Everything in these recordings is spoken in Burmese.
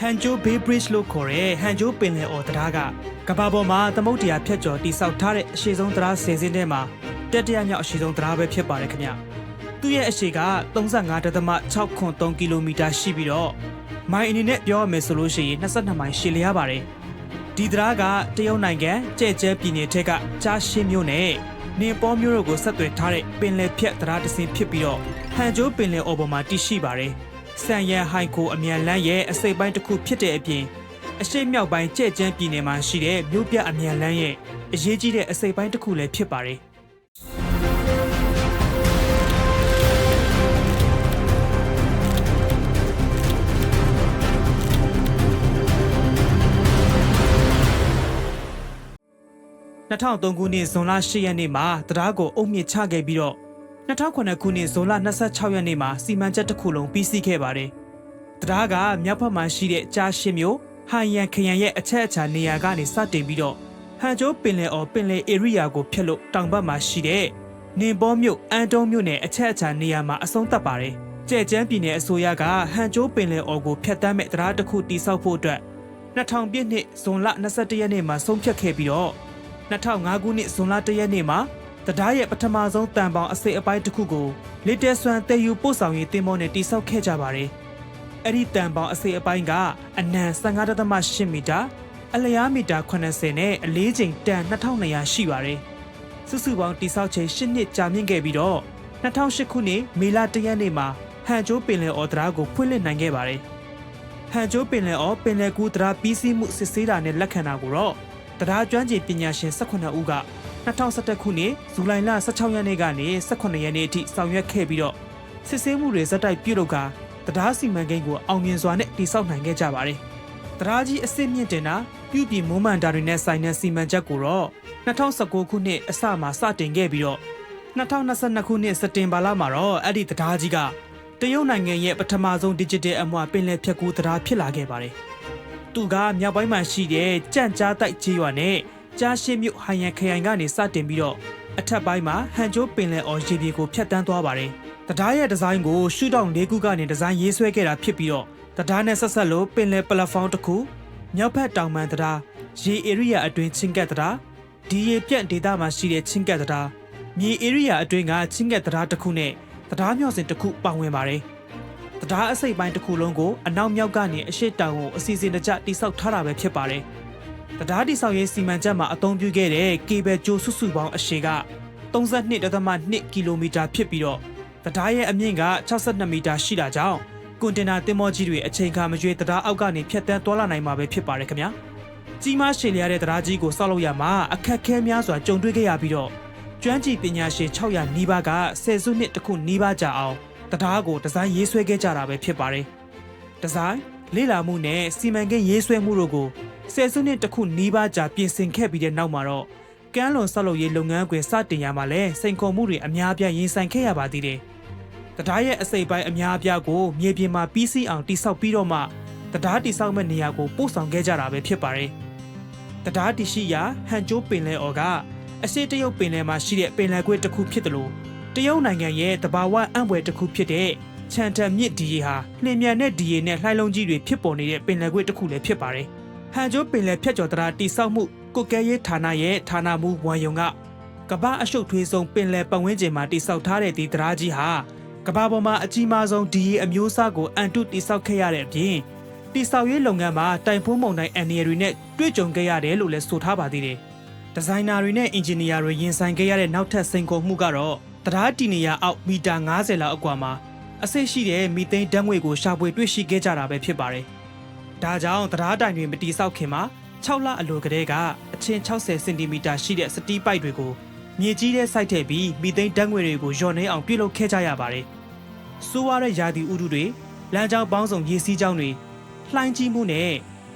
ဟန်ဂျိုဘေးဘရစ်လို့ခေါ်တဲ့ဟန်ဂျိုပင်လယ်အော်တရားကကမ္ဘာပေါ်မှာသမုတ်တရားဖြတ်ကျော်တိဆောက်ထားတဲ့အရှိဆုံးတရားဆယ်စင်းထဲမှာတက်တရမြောက်အရှိဆုံးတရားပဲဖြစ်ပါတယ်ခင်ဗျ။သူ့ရဲ့အရှိက35.63ကီလိုမီတာရှိပြီးတော့မိုင်အနေနဲ့ပြောရမယ်ဆိုလို့ရှိရင်22မိုင်ရှည်လျားပါတယ်။ဒီတရားကတရုတ်နိုင်ငံကြဲ့ကျဲပြည်နယ်ထက်ကကြားရှင်းမြို့နဲ့နင်ပေါ်မြို့တို့ကိုဆက်သွယ်ထားတဲ့ပင်လယ်ဖြတ်တရားတစ်စင်းဖြစ်ပြီးတော့ဟန်ဂျိုပင်လယ်အော်ပေါ်မှာတည်ရှိပါတယ်။ ဆန်ရန်ဟိုင်ကိုအမြန်လန်းရဲ့အစိပ်ပိုင်းတစ်ခုဖြစ်တဲ့အပြင်အရှိတ်မြောက်ပိုင်းကြဲ့ကျန်းပြည်နယ်မှာရှိတဲ့မြို့ပြအမြန်လန်းရဲ့အရေးကြီးတဲ့အစိပ်ပိုင်းတစ်ခုလည်းဖြစ်ပါတယ်။2003ခုနှစ်ဇွန်လ10ရက်နေ့မှာတရားကိုအုပ်မြစ်ချခဲ့ပြီးတော့ 2009ခုနှစ်ဇွန်လ26ရက်နေ့မှာစီမံချက်တစ်ခုလုံးပြီးစီးခဲ့ပါတယ်။တရားကမြောက်ဘက်မှာရှိတဲ့ကြားရှင်းမျိုးဟန်ယန်ခရန်ရဲ့အချက်အချာနေရာကနေစတင်ပြီးတော့ဟန်ကျိုးပင်လယ်အော်ပင်လယ်ဧရိယာကိုဖျက်လို့တောင်ဘက်မှာရှိတဲ့နင်ဘောမြို့အန်တုံးမြို့နယ်အချက်အချာနေရာမှာအဆုံးသတ်ပါတယ်။ကြဲ့ကျန်းပြည်နယ်အစိုးရကဟန်ကျိုးပင်လယ်အော်ကိုဖျက်တမ်းမဲ့တရားတစ်ခုတိစောက်ဖို့အတွက်2000ပြည့်နှစ်ဇွန်လ22ရက်နေ့မှာဆုံးဖြတ်ခဲ့ပြီးတော့2005ခုနှစ်ဇွန်လ1ရက်နေ့မှာ တရားရဲ့ပထမဆုံးတန်ပေါင်အစိပ်အပိုင်းတစ်ခုကိုလစ်တဲဆွမ်တဲယူပို့ဆောင်ရေးတင်မောနဲ့တိစောက်ခဲ့ကြပါတယ်။အဲ့ဒီတန်ပေါင်အစိပ်အပိုင်းကအနံ15.8မီတာအလျားမီတာ80နဲ့အလေးချိန်တန်2200ရှိပါတယ်။စုစုပေါင်းတိစောက်ချိန်10နှစ်ကြာမြင့်ခဲ့ပြီးတော့2008ခုနှစ်မေလ1ရက်နေ့မှာဟန်ကျိုးပင်လယ်အော်တရားကိုဖွင့်လှစ်နိုင်ခဲ့ပါတယ်။ဟန်ကျိုးပင်လယ်အော်ပင်လယ်ကူးတရားပြီးစီးမှုစစ်ဆေးတာနဲ့လက်ခံတာကိုတော့တရားကျွမ်းကျင်ပညာရှင်18ဦးက 2011ခုနှစ်ဇူလိုင်လ16ရက်နေ့ကနေ18ရက်နေ့အထိဆောင်ရွက်ခဲ့ပြီးတော့စစ်ဆေးမှုတွေဇက်တိုက်ပြုလုပ်ကာတရားစီမံကိန်းကိုအောင်မြင်စွာနဲ့တည်ဆောက်နိုင်ခဲ့ကြပါတယ်။တရားကြီးအစ်စ်မြင့်တင်တာပြုပြင်မွမ်းမံတာတွေနဲ့ဆိုင်တဲ့စီမံချက်ကိုတော့2019ခုနှစ်အစမှာစတင်ခဲ့ပြီးတော့2022ခုနှစ်စက်တင်ဘာလမှာတော့အဲ့ဒီတရားကြီးကတရုတ်နိုင်ငံရဲ့ပထမဆုံး digital အမွှာပင်လယ်ဖြတ်ကူးတရားဖြစ်လာခဲ့ပါတယ်။သူကမြောက်ပိုင်းမှာရှိတဲ့ကြန့်ကြားတိုက်ကျေးရွာနဲ့ ကြားရှင်းမြို့ဟိုင်ယန်ခရိုင်ကနေစတင်ပြီးတော့အထက်ပိုင်းမှာဟန်ကျိုးပင်လယ်အော်ရေပြေကိုဖြတ်တန်းသွားပါတယ်။တရားရဲ့ဒီဇိုင်းကိုရှူတောင်၄ခုကနေဒီဇိုင်းရေးဆွဲခဲ့တာဖြစ်ပြီးတော့တရားနဲ့ဆက်ဆက်လို့ပင်လယ်ပလက်ဖောင်းတစ်ခုမြောက်ဘက်တောင်ပန်တရားရေဧရိယာအတွင်းချင်းကက်တရားဒီရေပြန့်ဒေသမှာရှိတဲ့ချင်းကက်တရားမြေဧရိယာအတွင်းကချင်းကက်တရားတစ်ခုနဲ့တရားမြောက်စင်တစ်ခုပါဝင်ပါတယ်။တရားအစိပ်ပိုင်းတစ်ခုလုံးကိုအနောက်မြောက်ကနေအရှိတောင်ကိုအစီအစဉ်တကျတိစောက်ထားတာပဲဖြစ်ပါတယ်။ တရားတိစောက်ရေးစီမံချက်မှာအသုံးပြုခဲ့တဲ့ကေဘယ်ဂျိုစုစုပေါင်းအရှည်က32.2ကီလိုမီတာဖြစ်ပြီးတော့တရားရဲ့အမြင့်က62မီတာရှိတာကြောင့်ကွန်တင်နာတင်မောကြီးတွေအချိန်ခါမရွေးတရားအောက်ကနေဖြတ်တန်းသွားလာနိုင်မှာပဲဖြစ်ပါတယ်ခင်ဗျာ။ကြီးမားရှည်လျားတဲ့တရားကြီးကိုစောက်လုပ်ရမှာအခက်အခဲများစွာကြုံတွေ့ခဲ့ရပြီးတော့ကျွမ်းကျင်ပညာရှင်600နီးပါးကဆယ်စုနှစ်တစ်ခုနီးပါးကြာအောင်တရားကိုဒီဇိုင်းရေးဆွဲခဲ့ကြတာပဲဖြစ်ပါတယ်။ဒီဇိုင်း လေ့လာမှုနဲ့စီမံကိန်းရေးဆွဲမှုတို့ကိုဆယ်စုနှစ်တစ်ခုနီးပါးကြာပြင်ဆင်ခဲ့ပြီးတဲ့နောက်မှာတော့ကမ်းလွန်ဆောက်လုပ်ရေးလုပ်ငန်းခွင်စတင်ရမှာလဲစိန်ခေါ်မှုတွေအများအပြားရင်ဆိုင်ခဲ့ရပါသေးတယ်။တရားရဲ့အစိပ်ပိုင်းအများအပြားကိုမြေပြင်မှာပြီးစီးအောင်တိစောက်ပြီးတော့မှတရားတိစောက်မဲ့နေရာကိုပို့ဆောင်ခဲ့ကြတာပဲဖြစ်ပါတယ်။တရားတရှိရာဟန်ကျိုးပင်လယ်အော်ကအရှိတရုတ်ပင်လယ်မှာရှိတဲ့ပင်လယ်ကွေ့တစ်ခုဖြစ်တယ်လို့တရုတ်နိုင်ငံရဲ့တဘာဝအံ့ဖွယ်တစ်ခုဖြစ်တဲ့ ချန်တန်မြစ်ဒီရေဟာနှင်းမြန်တဲ့ဒီရေနဲ့လှိုင်းလုံးကြီးတွေဖြစ်ပေါ်နေတဲ့ပင်လယ်ကွေ့တစ်ခုလည်းဖြစ်ပါတယ်။ဟန်ကျိုးပင်လယ်ဖြတ်ကျော်တရားတိစောက်မှုကုတ်ကဲရေးဌာနရဲ့ဌာနမှူးဝမ်ယုံကကမ္ဘာအရှုပ်ထွေးဆုံးပင်လယ်ပတ်ဝန်းကျင်မှာတိစောက်ထားတဲ့ဒီတရားကြီးဟာကမ္ဘာပေါ်မှာအကြီးမားဆုံးဒီရေအမျိုးအစားကိုအန်တုတိစောက်ခဲ့ရတဲ့အပြင်တိစောက်ရေးလုပ်ငန်းမှာတိုင်ဖုံးမုန်တိုင်းအန်နီရတွေနဲ့တွေ့ကြုံခဲ့ရတယ်လို့လည်းဆိုထားပါသေးတယ်။ဒီဇိုင်နာတွေနဲ့အင်ဂျင်နီယာတွေရင်ဆိုင်ခဲ့ရတဲ့နောက်ထပ်စိန်ခေါ်မှုကတော့တရားတီနေရအောက်မီတာ90လောက်အကွာမှာ အဆိပ်ရှိတဲ့မီသိန်းဓာတ်ငွေကိုရှာဖွေတွေ့ရှိခဲ့ကြတာပဲဖြစ်ပါတယ်။ဒါကြောင့်တရားတိုင်တွေမတိဆောက်ခင်မှာ6လအလိုကလေးကအချင်း60စင်တီမီတာရှိတဲ့စတီးပိုက်တွေကိုမြေကြီးထဲစိုက်ထည့်ပြီးမီသိန်းဓာတ်ငွေတွေကိုညှော်နှင်းအောင်ပြုလုပ်ခဲ့ကြရပါတယ်။ဆိုးရတဲ့ယာတီဥတုတွေလမ်းကြောင်းပေါင်းစုံရေစီးကြောင်းတွေလှိုင်းကြီးမှုနဲ့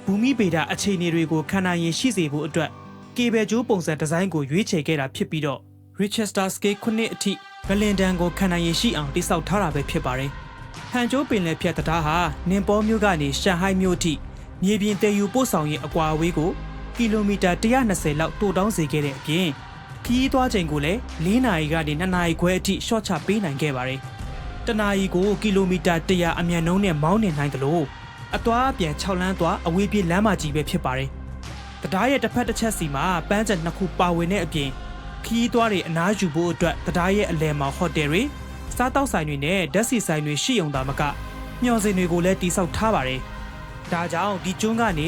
ဘူမိဗေဒအခြေအနေတွေကိုခံနိုင်ရင်ရှိစေဖို့အတွက်ကေဘယ်ဂျိုးပုံစံဒီဇိုင်းကိုရွေးချယ်ခဲ့တာဖြစ်ပြီးတော့ Richester Scale ခုနှစ်အထိဂလင်ဒန်ကိုခံနိုင်ရရှိအောင်တိစောက်ထားတာပဲဖြစ်ပါတယ်။ဟန်ကျိုးပင်လယ်ဖြတ်တရားဟာနင်ပေါ်မြို့ကနေရှန်ဟိုင်းမြို့ထိမြေပြင်တည်ယူပို့ဆောင်ရေးအကွာအဝေးကိုကီလိုမီတာ120လောက်တိုးတောင်းစေခဲ့တဲ့အပြင်ခီးသွားချိန်ကိုလည်း၄နာရီကနေ2နာရီခွဲအထိရှော့ချပေးနိုင်ခဲ့ပါတယ်။တနာရီကိုကီလိုမီတာ100အမြန်နှုန်းနဲ့မောင်းနေနိုင်တယ်လို့အသွားအပြန်6လမ်းသွားအဝေးပြေးလမ်းမကြီးပဲဖြစ်ပါတယ်။တရားရဲ့တစ်ဖက်တစ်ချက်စီမှာပန်းချက်နှစ်ခုပါဝင်တဲ့အပြင် ခီးသွားတွေအနားယူဖို့အတွက်တရားရဲ့အလဲမှာဟိုတယ်တွေစားတောက်ဆိုင်တွေနဲ့ဓာတ်ဆီဆိုင်တွေရှိုံသာမကမျှော်စင်တွေကိုလည်းတိစောက်ထားပါတယ်။ဒါကြောင့်ဒီကျွန်းကနေ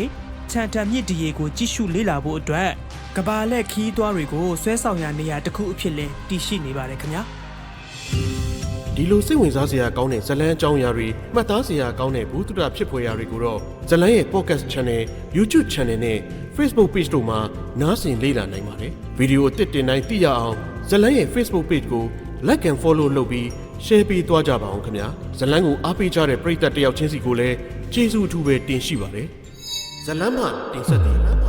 ချန်တံမြစ်ဒီရေကိုကြည့်ရှုလေ့လာဖို့အတွက်ကဘာလက်ခီးသွားတွေကိုဆွဲဆောင်ရနေရာတစ်ခုအဖြစ်လဲတည်ရှိနေပါတယ်ခင်ဗျာ။ဒီလိုစိတ်ဝင်စားစရာကောင်းတဲ့ဇလန်းအကြောင်းအရာတွေမှတ်သားစရာကောင်းတဲ့ဘူးတုဒဖြစ်ဖွယ်ရာတွေကိုတော့ဇလန်းရဲ့ podcast channel YouTube channel နဲ့ Facebook page တို့မှာနားဆင်လေ့လာနိုင်ပါတယ်ဗီဒီယိုအသစ်တင်တိုင်းသိရအောင်ဇလန်းရဲ့ Facebook page ကို like and follow လုပ်ပြီး share ပေးသွားကြပါအောင်ခင်ဗျာဇလန်းကိုအားပေးကြတဲ့ပရိသတ်တယောက်ချင်းစီကိုလည်းကျေးဇူးအထူးပဲတင်ရှိပါတယ်ဇလန်းမှတင်ဆက်တယ်